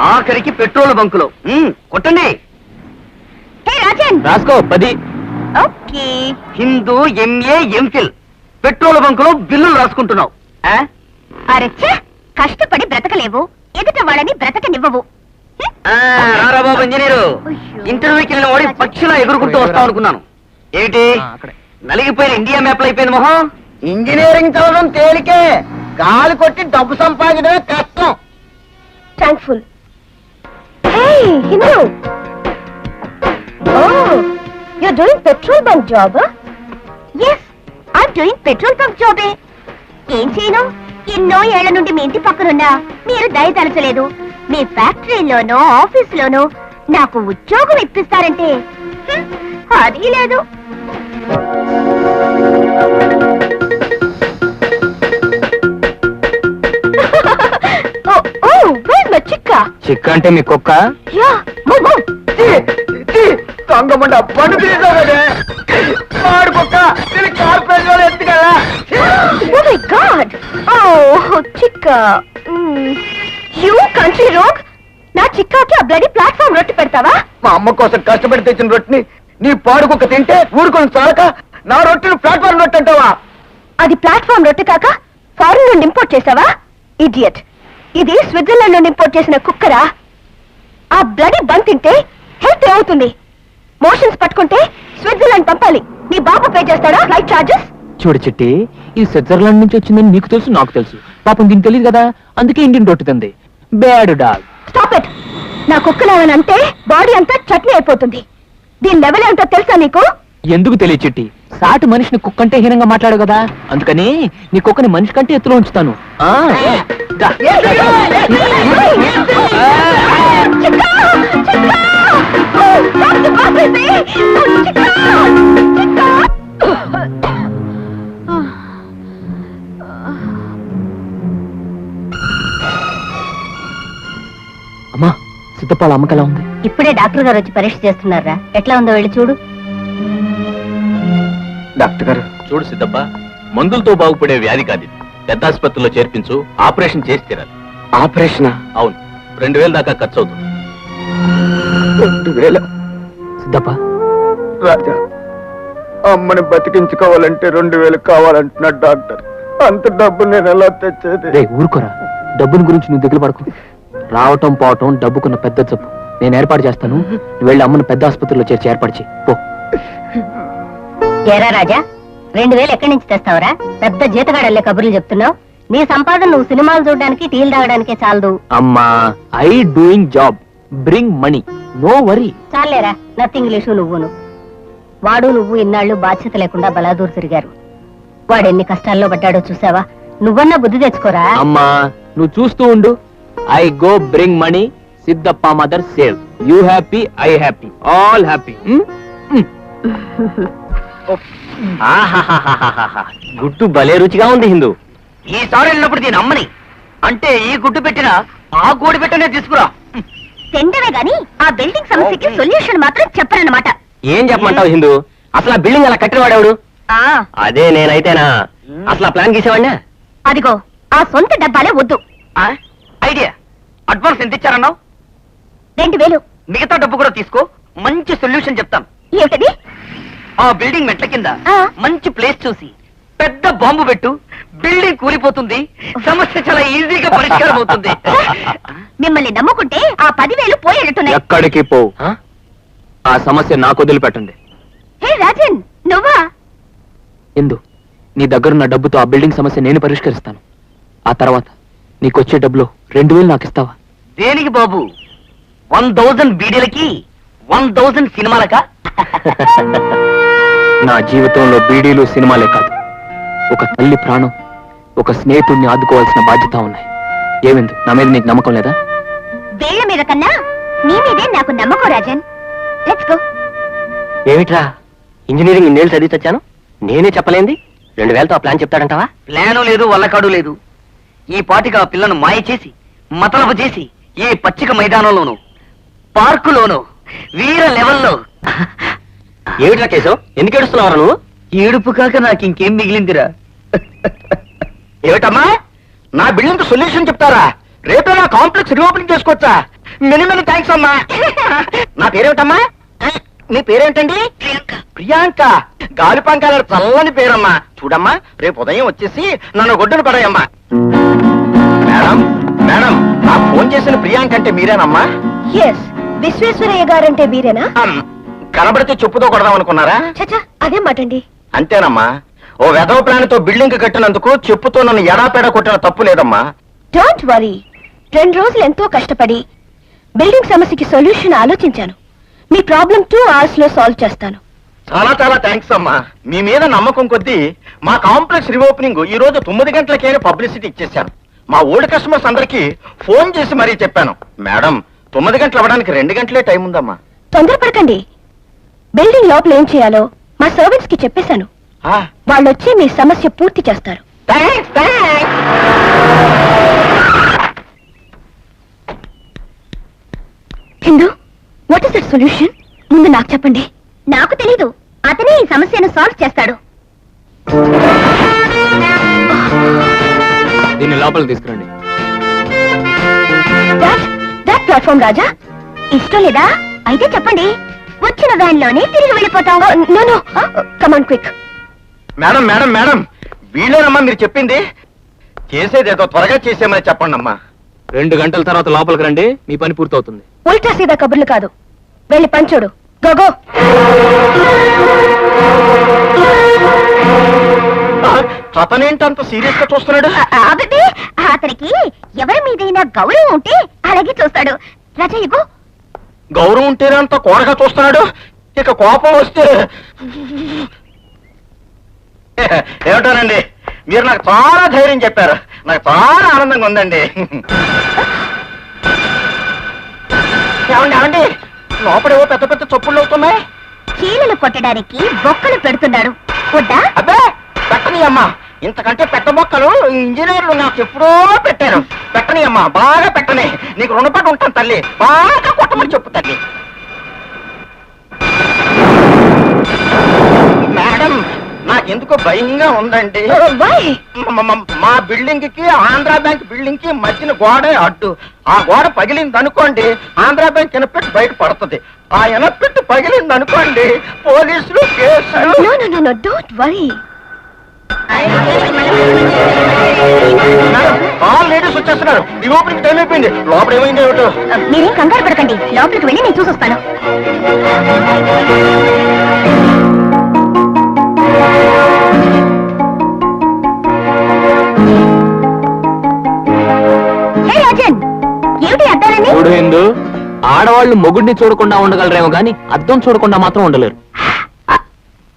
ఆఖరికి పెట్రోల్ బంకులో. కొట్టండి. రాసుకో పది okay. Hindu M A M Phil. Petrol బంకులో బిల్లులు రాసుకుంటున్నావు? అరచ్చా కష్టపడి బ్రతకలేవు. ఎదుట వాళ్ళని బ్రతకనివ్వవు. హ్మ్. ఆ, రారా బాబు ఇంజనీరు. ఇంటర్వ్యూకి వెళ్ళిన వాడి పక్షిలా ఎగురుకుంటూ వస్తాం అనుకున్నాను. ఏమిటి? నలిగిపోయిన ఇండియా మ్యాప్ అయిపోయింది మొహం? ఇంజనీరింగ్ చదవడం తేలికే. గాలి కొట్టి డబ్బు సంపాదించడమే కష్టం. Thankful Hindu. Oh, you're doing petrol bunk job, huh? Yes, I'm doing petrol bunk job. ఏం చేయను ఎన్నో ఏళ్ళ నుండి మీ ఇంటి పక్కనున్నా మీరు దయతలచలేదు మీ ఫ్యాక్టరీలోనో ఆఫీసులోనో నాకు ఉద్యోగం ఇప్పిస్తారంటే అది లేదు చిక్కా అంటే మీ కుక్క? యా మూవ్ మూవ్ దొంగమండ పండు తీసుకోదే వాడు కుక్క దీనికి కార్పొరేట్ వాళ్ళు ఎత్తుకెళ్ళా. Oh! Oh, చిక్క. యూ కంట్రీ రోగ్ నా చిక్కాకి ఆ బ్లడీ ప్లాట్ఫామ్ రొట్టె పెడతావా? మా అమ్మ కోసం కష్టపడి తెచ్చిన రొట్టిని నీ పాడు కుక్క తింటే ఊరుకొని చాలక నా రొట్టెని ప్లాట్ఫామ్ రొట్టె అంటావా? అది ప్లాట్ఫామ్ రొట్టె కాక ఫారెన్ నుండి ఇంపోర్ట్ చేసావా? ఇడియట్ ఇది స్విట్జర్లాండ్ నుండి ఇంపోర్ట్ చేసిన కుక్కరా? ఆ బ్లడీ బన్ తింటే హెల్త్ అవుతుంది మోషన్స్ పట్టుకుంటే స్విట్జర్లాండ్ పంపాలి. నీ బాబు పే చేస్తాడా? Flight charges? చూడు చిట్టి ఈ స్విట్జర్లాండ్ నుంచి వచ్చిందని నీకు తెలుసు నాకు తెలుసు. పాపం దీనికి తెలియదు కదా? అందుకే ఇండియన్ రొట్టుతుంది బ్యాడ్ డాగ్. Stop it! నా కుక్కలేమని అంటే బాడీ అంతా చట్నీ అయిపోతుంది. దీని లెవెల్ ఏంటో తెలుసా నీకు? ఎందుకు తెలియదు సాటి మనిషిని కుక్కంటే హీనంగా మాట్లాడు కదా. అందుకని నీ కుక్కని మనిషి కంటే ఎత్తులో ఉంచుతాను. ఆ, దా. అమ్మా సిద్ధపాల అమ్మకలా ఉంది? ఇప్పుడే డాక్టర్ గారు వచ్చి పరీక్ష చేస్తున్నారా? ఎట్లా ఉందో వెళ్ళి చూడు. డాక్టర్ గారు. చూడు సిద్ధప్ప మందులతో బాగుపడే వ్యాధి కాదు ఇది. పెద్ద ఆసుపత్రిలో చేర్పించు ఆపరేషన్ చేసి తీరాలి. ఆపరేషన్? అవును. రెండు వేల దాకా ఖర్చు అవుతుంది. రెండు వేల. సిద్ధప్ప. రాజా అమ్మని బతికించుకోవాలంటే రెండు వేలు కావాలంటున్నాడు డాక్టర్. అంత డబ్బు నేను ఎలా తెచ్చేది? ఊరుకోరా. డబ్బుని గురించి నువ్వు దిగులు పడకు. రావటం పోవటం డబ్బుకున్న పెద్ద జబ్బు. నేను ఏర్పాటు చేస్తాను. వెళ్ళి అమ్మను పెద్ద ఆసుపత్రిలో చేర్చి ఏర్పాటు చేయి. పో. ఏరా రాజా రెండు వేలు ఎక్కడి నుంచి తెస్తావరా? పెద్ద జీతగాడల్లే కబుర్లు చెప్తున్నావు. నీ సంపాదన నువ్వు సినిమాలు చూడడానికి టీలు తాగడానికే చాలదు. అమ్మా I doing job bring money no worry చాలేరా nothing English నువ్వును. వాడు నువ్వు ఇన్నాళ్ళు బాధ్యత లేకుండా బలాదూరు తిరిగారు. వాడు ఎన్ని కష్టాల్లో పడ్డాడో చూసావా? నువ్వన్నా బుద్ధి తెచ్చుకోరా? అమ్మా నువ్వు చూస్తూ ఉండు. I go bring money Siddappa mother save. You happy I happy all happy గుడ్డు భలే రుచిగా ఉంది హిందూ. ఈసారి వెళ్ళినప్పుడు దీని అమ్మని. అంటే ఈ గుడ్డు పెట్టిన ఆ గోడి పెట్టనే తీసుకురా. తెండవే గాని ఆ బిల్డింగ్ సమస్యకి సొల్యూషన్ మాత్రం చెప్పరన్నమాట ఏం చెప్పమంటావు హిందూ? అసలు ఆ బిల్డింగ్ అలా కట్టినవాడెవడు ఆ. అదే నేనైతేనా? అసలు ఆ ప్లాన్ గీసేవాడినా? అదిగో ఆ సొంత డబ్బాలే వద్దు. ఐడియా? అడ్వాన్స్ ఎంత ఇచ్చారన్నావు? రెండు వేలు. మిగతా డబ్బు కూడా తీసుకో. మంచి సొల్యూషన్ చెప్తాను. ఏమిటది? ఆ బిల్డింగ్ మెట్ల కింద ఆ. మంచి ప్లేస్ చూసి పెద్ద బాంబు పెట్టు బిల్డింగ్ కూలిపోతుంది సమస్య చాలా ఈజీగా పరిష్కారం అవుతుంది. మిమ్మల్ని నమ్ముకుంటే ఆ పదివేలు పోయేటట్టున్నాయి. ఎక్కడికి పో. ఆ? సమస్య నాకు వదిలిపెట్టండి. హే రాజన్ నువ్వా? ఎందు నీ దగ్గరున్న డబ్బుతో ఆ బిల్డింగ్ సమస్య నేను పరిష్కరిస్తాను. ఆ తర్వాత నీకు వచ్చే డబ్బులో రెండు వేలు నాకు ఇస్తావా? దేనికి బాబు? వన్ థౌజండ్ బీడీలకి వన్ థౌజండ్ సినిమాలకా? నా జీవితంలో బీడీలు సినిమాలే కాదు. ఒక తల్లి ప్రాణం ఒక స్నేహితుడిని ఆదుకోవాల్సిన బాధ్యత ఉన్నాయి. ఏమిందు నా మీద నీకు నమ్మకం లేదా? వేళ్ళ మీద కన్నా నీ మీదే నాకు నమ్మకం రాజన్. లెట్స్ గో ఏమిట్రా? ఇంజనీరింగ్ ఇన్నేళ్ళు చదివి వచ్చాను నేనే చెప్పలేంది? రెండు వేలతో ఆ ప్లాన్ చెప్తాడంటావా? ప్లాను లేదు వల్లకాడు లేదు. ఈ పాటికి ఆ పిల్లను మాయ చేసి మతలపు చేసి ఏ పచ్చిక మైదానంలోను పార్కులోను వీర లెవెల్లో ఏమిట్రా కేశవ్? ఎందుకు ఏడుస్తున్నావు నువ్వు? ఏడుపు కాక నాకు ఇంకేం మిగిలిందిరా? ఏమిటమ్మా? నా బిల్డింగ్ సొల్యూషన్ చెప్తారా? రేపే నా కాంప్లెక్స్ రీఓపెనింగ్ చేసుకోవచ్చా? మెనీ మెనీ థ్యాంక్స్ అమ్మా. నా పేరేమిటమ్మా? నీ పేరేంటండి ప్రియాంక. గాలి పంకాల చల్లని పేరమ్మా. చూడమ్మా రేపు ఉదయం వచ్చేసి నన్ను గొడ్డును పడాయమ్మా. మేడం మేడం నాకు ఫోన్ చేసిన ప్రియాంక అంటే మీరేనమ్మా? ఎస్ విశ్వేశ్వరయ్య గారంటే అమ్, కనబడితే చెప్పుతో కొడదాం అనుకున్నారా? చచ్చా అదే మాటండి? అంతేనమ్మా. ఓ వెధవ ప్లాన్తో బిల్డింగ్ కట్టినందుకు చెప్పుతో నన్ను ఎడాపెడ కొట్టిన తప్పు లేదమ్మా. డోంట్ వరీ రెండు రోజులు ఎంతో కష్టపడి బిల్డింగ్ సమస్యకి సొల్యూషన్ ఆలోచించాను. మీ ప్రాబ్లం టూ అవర్స్లో సాల్వ్ చేస్తాను. చాలా చాలా థ్యాంక్స్ అమ్మా. మీ మీద నమ్మకం కొద్దీ మా కాంప్లెక్స్ రీఓపెనింగ్ ఈ రోజు తొమ్మిది గంటలకే పబ్లిసిటీ ఇచ్చేశాను మా ఓల్డ్ కస్టమర్స్ అందరికి ఫోన్ చేసి మరీ చెప్పాను. మేడం తొమ్మిది గంటలు అవ్వడానికి రెండు గంటలే టైం ఉందమ్మా. తొందరపడకండి. బిల్డింగ్ లోపల ఏం చేయాలో మా సర్వెంట్స్కి చెప్పేశాను. వాళ్ళు వచ్చి మీ సమస్య పూర్తి చేస్తారు. Hindu what is that solution ముందు నాకు చెప్పండి. నాకు తెలీదు. అతనే ఈ సమస్యను సాల్వ్ చేస్తాడు. దీన్ని లోపలికి తీసుకురండి. ప్లాట్ఫామ్ రాజా. ఇష్టం లేదా? అయితే చెప్పండి. వచ్చిన దానిలోనే తిరిగి వెళ్ళిపోతాం no no come on quick madam madam madam. వీళ్ళేనమ్మా మీరు చెప్పింది. చేసేదేదో త్వరగా చేసేమని చెప్పండి అమ్మా రెండు గంటల తర్వాత లోపలికి రండి. మీ పని పూర్తవుతుంది. ఉల్టా సీదా కబుర్లు కాదు. వెళ్ళి పంచోడు గోగో అతనేంటి అంత సీరియస్గా చూస్తున్నాడు అదే అతనికి ఎవరి మీదైనా గౌరవం ఉంటే అలాగే చూస్తాడు. రాజా ఇగో. గౌరవం ఉంటేనే అంత కోరగా చూస్తున్నాడు. ఇక కోపం వస్తే ఏమిటోనండి మీరు నాకు చాలా ధైర్యం చెప్పారు. నాకు చాలా ఆనందంగా ఉందండి. ఏమండి ఏమండి? లోపడేవో పెద్ద పెద్ద చప్పుళ్ళు అవుతున్నాయి. చీలలు కొట్టడానికి బొక్కలు పెడుతున్నాడు వద్దా అబ్బే పెట్టని అమ్మా ఇంతకంటే పెద్ద మొక్కలు ఇంజనీర్లు నాకు ఎప్పుడో పెట్టారు. పెట్టని అమ్మా బాగా పెట్టని. నీకు రుణపడి ఉంటాను తల్లి. బాగా కొట్టమని చెప్పు తల్లి. మేడం నాకెందుకో భయంగా ఉందండి. వై. మ- మ- మా బిల్డింగ్కి ఆంధ్రా బ్యాంక్ బిల్డింగ్కి మధ్యన గోడ అడ్డు. ఆ గోడ పగిలింది అనుకోండి ఆంధ్రా బ్యాంక్ ఎనపెట్టి బయట పడుతుంది. ఆ ఎనపెట్టి పగిలింది అనుకోండి పోలీసులు కేసులు. ఆల్ లేడీస్ వచ్చేస్తున్నారు. ఈ ఓపెనింగ్ టైం అయిపోయింది. లోపల ఏమైంది ఏమిటో. మీరేం కంగారు పడకండి. లోపలికి వెళ్ళి నేను చూసొస్తాను. చూడు ఆడవాళ్ళు మొగుడిని చూడకుండా ఉండగలరేమో గాని అద్దం చూడకుండా మాత్రం ఉండలేరు.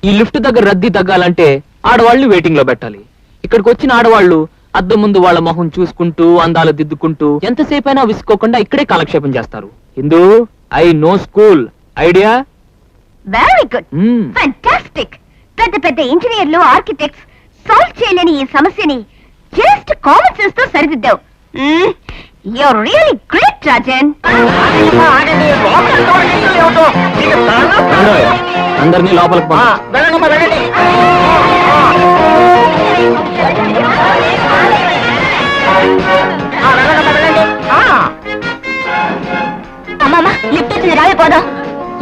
ఈ లిఫ్ట్ దగ్గర రద్దీ తగ్గాలంటే ఆడవాళ్ళు వెయిటింగ్లో పెట్టాలి. ఇక్కడికి వచ్చిన ఆడవాళ్ళు అద్దం ముందు వాళ్ళ మొహం చూసుకుంటూ అందాలు దిద్దుకుంటూ ఎంతసేపైనా విసుకోకుండా ఇక్కడే కాలక్షేపం చేస్తారు. Indu I know school. Idea? Very good fantastic పెద్ద పెద్ద ఇంజనీర్లు ఆర్కిటెక్ట్స్ సాల్వ్ చేయలేని ఈ సమస్యని జస్ట్ కామన్ సెన్స్తో సరిదిద్దావు. యూర్ రియలీ గ్రేట్ రాజన్ అందరినీ లోపలికి ఆ, పంపు. వెళ్ళండి. అమ్మమ్మ లిఫ్ట్ వచ్చింది రావే పోదాం.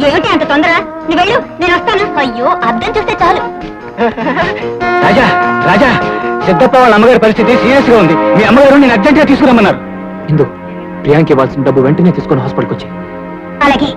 ఏమిటి అంత తొందర నువ్వు వెళ్ళు నేను వస్తాను. అయ్యో అర్థం చూస్తే చాలు. రాజా రాజా సిద్ధప్ప వాళ్ళ అమ్మగారి పరిస్థితి సీరియస్గా ఉంది. మీ అమ్మగారు నేను అర్జెంట్గా తీసుకురమ్మన్నారు. ఇందు ప్రియాంకి ఇవ్వాల్సిన డబ్బు వెంటనే తీసుకొని హాస్పిటల్కి వచ్చి అలాగే.